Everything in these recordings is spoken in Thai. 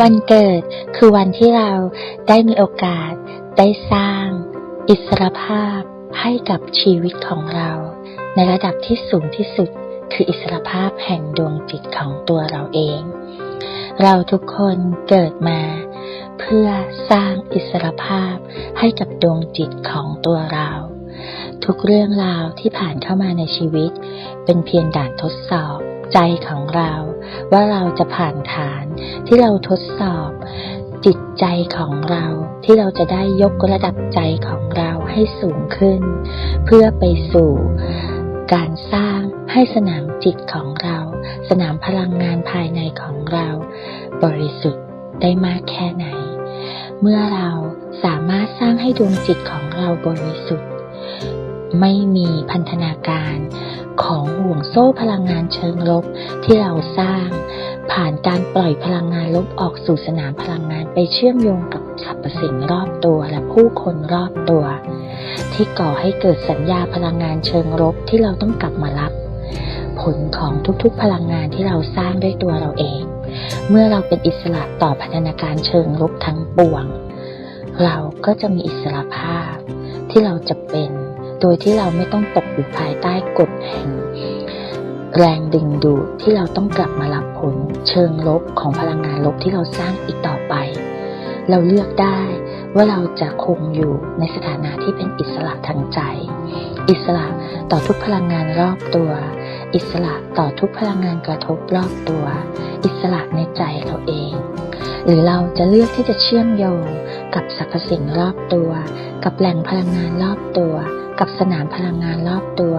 วันเกิดคือวันที่เราได้มีโอกาสได้สร้าง อิสรภาพให้กับชีวิตของเรา ในระดับที่สูงที่สุดคืออิสรภาพแห่งดวงจิตของตัวเราเอง เราทุกคนเกิดมา เพื่อสร้างอิสรภาพให้กับดวงจิตของตัวเรา ทุกเรื่องราวที่ผ่านเข้ามาในชีวิต เป็นเพียงด่านทดสอบใจของเรา ว่าเราจะผ่านฐานที่เราทดสอบจิตใจของเราที่เราจะได้ยกระดับใจของเราให้สูงขึ้น เพื่อไปสู่การสร้างให้สนามจิตของเรา สนามพลังงานภายในของเรา บริสุทธิ์ได้มากแค่ไหน เมื่อเราสามารถสร้างให้ดวงจิตของเราบริสุทธิ์ ไม่มีพันธนาการของห่วงโซ่พลังงานเชิงลบที่เราสร้าง ผ่านการปล่อยพลังงานลบออกสู่สนามพลังงานไปเชื่อมโยงกับสรรพสิ่งรอบตัวและผู้คนรอบตัว ที่ก่อให้เกิดสัญญาพลังงานเชิงลบที่เราต้องกลับมารับ ผลของทุกๆพลังงานที่เราสร้างด้วยตัวเราเอง เมื่อเราเป็นอิสระต่อพัฒนาการเชิงลบทั้งปวง เราก็จะมีอิสระภาพที่เราจะเป็น โดยที่เราไม่ต้องตกอยู่ภายใต้กฎแห่งแรงดึงดูดที่เราต้องกลับมารับผลเชิงลบของพลังงานลบที่เราสร้างอีกต่อไป เราเลือกได้ว่าเราจะคงอยู่ในสถานะที่เป็นอิสระทางใจ อิสระต่อทุกพลังงานรอบตัว อิสระต่อทุกพลังงานกระทบรอบตัว อิสระในใจเราเอง หรือเราจะเลือกที่จะเชื่อมโยงกับสรรพสิ่งรอบตัว กับแหล่งพลังงานรอบตัว กับสนามพลังงานรอบตัว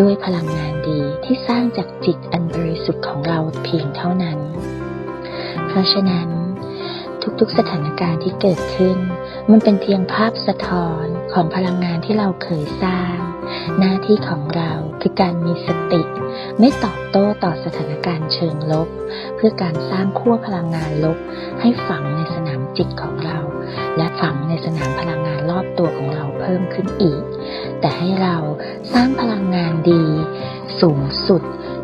ด้วยพลังงานดีที่สร้างจากจิตอันบริสุทธิ์ของเราเพียงเท่านั้น เพราะฉะนั้น ทุกๆสถานการณ์ที่เกิดขึ้น มันเป็นเพียงภาพสะท้อน ของพลังงานที่เราเคยสร้าง หน้าที่ของเราคือการมีสติ ไม่ตอบโต้ต่อสถานการณ์เชิงลบ เพื่อการสร้างขั้วพลังงานลบ ให้ฝังในสนามจิตของเรา และฝังในสนามพลังงานรอบตัวของเราเพิ่มขึ้นอีก แต่ให้เราสร้างพลังงานดี สูงสุด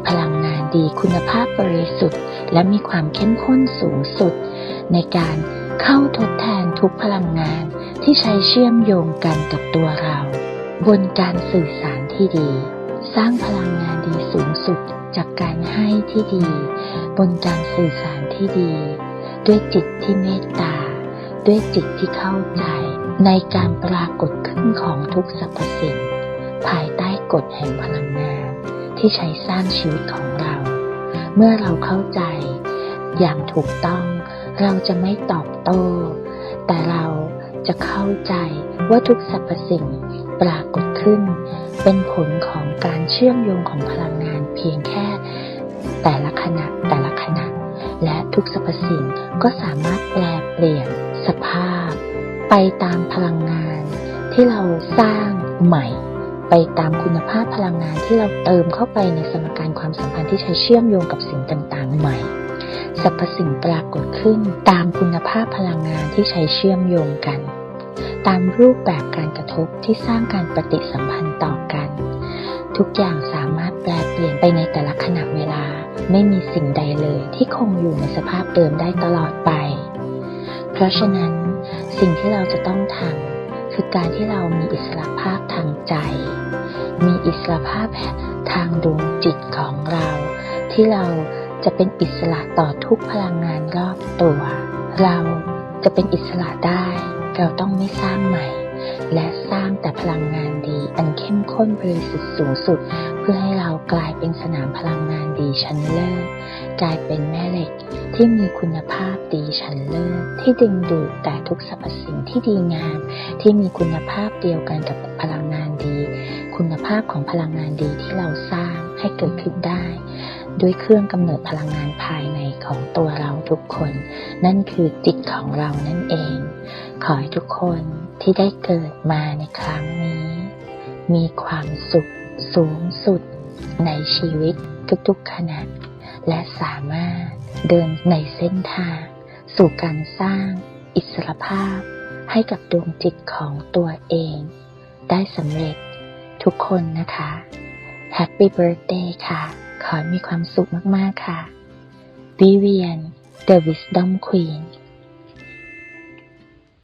พลังงานดีคุณภาพบริสุทธิ์ และมีความเข้มข้นสูงสุด ในการ เข้าทดแทนทุกพลังงานที่ใช้เชื่อมโยงกันกับตัวเรา บนการสื่อสารที่ดี สร้างพลังงานดีสูงสุดจากการให้ที่ดี บนการสื่อสารที่ดี ด้วยจิตที่เมตตา ด้วยจิตที่เข้าใจ ในการปรากฏขึ้นของทุกสรรพสิ่ง ภายใต้กฎแห่งพลังงานที่ใช้สร้างชีวิตของเรา เมื่อเราเข้าใจอย่างถูกต้อง เราจะไม่ตอบโต้ แต่เราจะเข้าใจว่าทุกสรรพสิ่งปรากฏขึ้น เป็นผลของการเชื่อมโยงของพลังงานเพียงแค่ แต่ละขณะแต่ละขณะ และทุกสรรพสิ่งก็สามารถแปลเปลี่ยนสภาพ ไปตามพลังงาน ที่เราสร้างใหม่ ไปตามคุณภาพพลังงานที่เราเติมเข้าไปในสมการความสัมพันธ์ที่ใช้เชื่อมโยงกับสิ่งต่าง ๆ ใหม่ สรรพสิ่งปรากฏขึ้นตามคุณภาพพลังงานที่ใช้เชื่อมโยงกัน ตามรูปแบบการกระทบที่สร้างการปฏิสัมพันธ์ต่อกัน ทุกอย่างสามารถแปลเปลี่ยนไปในแต่ละขณะเวลา ไม่มีสิ่งใดเลยที่คงอยู่ในสภาพเดิมได้ตลอดไป เพราะฉะนั้น สิ่งที่เราจะต้องทำคือการที่เรามีอิสระภาพทางใจ มีอิสระภาพทางดวงจิตของเรา ที่เรา จะเป็นอิสระต่อทุกพลังงานรอบตัว เราจะเป็นอิสระได้ เราต้องไม่สร้างใหม่ และสร้างแต่พลังงานดี อันเข้มข้นบริสุทธิ์สูงสุด เพื่อให้เรากลายเป็นสนามพลังงานดีชั้นเลิศกลายเป็นแม่เหล็กที่มีคุณภาพดีชั้นเลิศที่ดึงดูดแต่ทุกสรรพสิ่งที่ดีงาม ที่มีคุณภาพเดียวกันกับพลังงานดี คุณภาพของพลังงานดีที่เราสร้างให้เกิดขึ้นได้ ด้วยเครื่องกำเนิดพลังงานภายในของตัวเราทุกคน นั่นคือจิตของเรานั่นเอง ขอให้ทุกคนที่ได้เกิดมาในครั้งนี้ มีความสุขสูงสุดในชีวิตทุกๆขณะ และสามารถเดินในเส้นทาง สู่การสร้างอิสรภาพ ให้กับดวงจิตของตัวเอง ได้สำเร็จทุกคนนะคะ Happy Birthday ค่ะ ขอให้มีความสุขมาก ๆ ค่ะ วิเวียน The Wisdom Queen